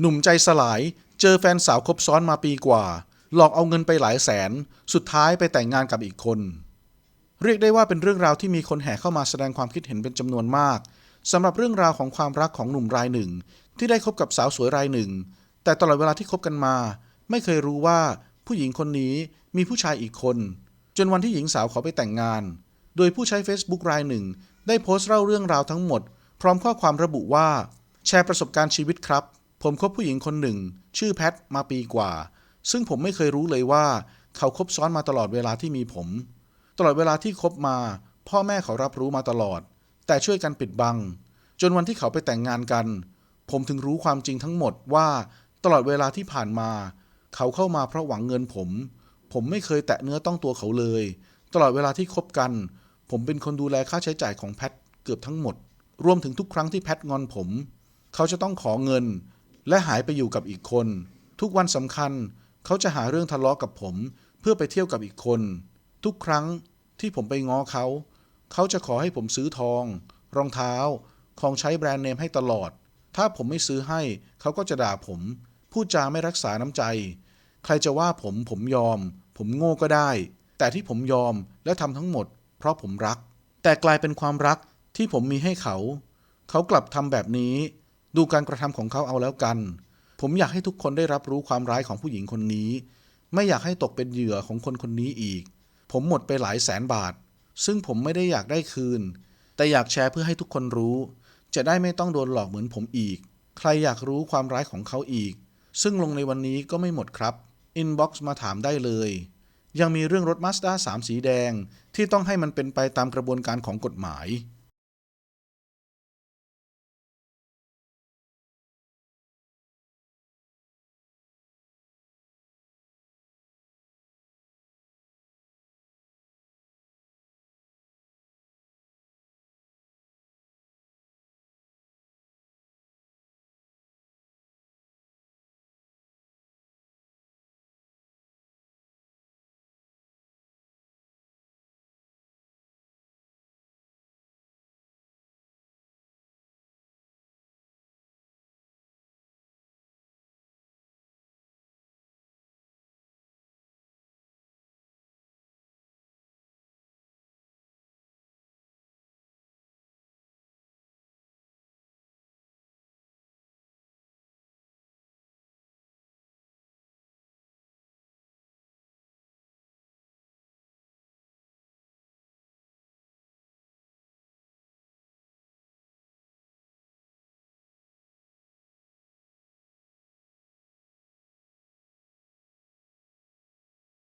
หนุ่มใจสลาย เจอแฟนสาวคบซ้อนมาปีกว่า หลอกเอาเงินไปหลายแสน สุดท้ายไปแต่งงานกับอีกคน เรียกได้ว่าเป็นเรื่องราวที่มีคนแห่เข้ามาแสดงความคิดเห็นเป็นจำนวนมากสำหรับเรื่องราวของความรักของหนุ่มรายหนึ่ง ที่ได้คบกับสาวสวยรายหนึ่ง แต่ตลอดเวลาที่คบกันมา ไม่เคยรู้ว่าผู้หญิงคนนี้มีผู้ชายอีกคน จนวันที่หญิงสาวขอไปแต่งงาน โดยผู้ใช้ Facebook รายหนึ่ง ได้โพสต์เล่าเรื่องราวทั้งหมด พร้อมข้อความระบุว่า แชร์ประสบการณ์ชีวิตครับ ผมคบผู้หญิงคนหนึ่ง ชื่อแพทมาปีกว่า ซึ่งผมไม่เคยรู้เลยว่า เขาคบซ้อนมาตลอดเวลาที่มีผม ตลอดเวลาที่คบมา พ่อแม่เขารับรู้มาตลอด แต่ช่วยกันปิดบัง จนวันที่เขาไปแต่งงานกัน ผมถึงรู้ความจริงทั้งหมดว่า ตลอดเวลาที่ผ่านมา เขาเข้ามาเพราะหวังเงินผม ผมไม่เคยแตะเนื้อต้องตัวเขาเลย ตลอดเวลาที่คบกัน ผมเป็นคนดูแลค่าใช้จ่ายของแพทเกือบทั้งหมด รวมถึงทุกครั้งที่แพทงอนผม เขาจะต้องขอเงิน และหายไปอยู่กับอีกคน ทุกวันสำคัญเขาจะหาเรื่องทะเลาะกับผม เพื่อไปเที่ยวกับอีกคน ทุกครั้งที่ผมไปง้อเขา เขาจะขอให้ผมซื้อทอง รองเท้า ของใช้แบรนด์เนมให้ตลอด ถ้าผมไม่ซื้อให้เขาก็จะด่าผม พูดจาไม่รักษาน้ำใจ ใครจะว่าผมผมยอม ผมโง่ก็ได้ แต่ที่ผมยอมและทำทั้งหมด เพราะผมรัก แต่กลายเป็นความรักที่ผมมีให้เขา เขากลับทำแบบนี้ ดูการกระทำของเขาเอาแล้วกัน ผมอยากให้ทุกคนได้รับรู้ความร้ายของผู้หญิงคนนี้ ไม่อยากให้ตกเป็นเหยื่อของคนคนนี้อีก ผมหมดไปหลายแสนบาท ซึ่งผมไม่ได้อยากได้คืน แต่อยากแชร์เพื่อให้ทุกคนรู้ จะได้ไม่ต้องโดนหลอกเหมือนผมอีก ใครอยากรู้ความร้ายของเขาอีก ซึ่งลงในวันนี้ก็ไม่หมดครับอินบ็อกซ์มาถามได้เลย ยังมีเรื่องรถ Mazda 3สีแดงที่ต้องให้มันเป็นไปตามกระบวนการของกฎหมาย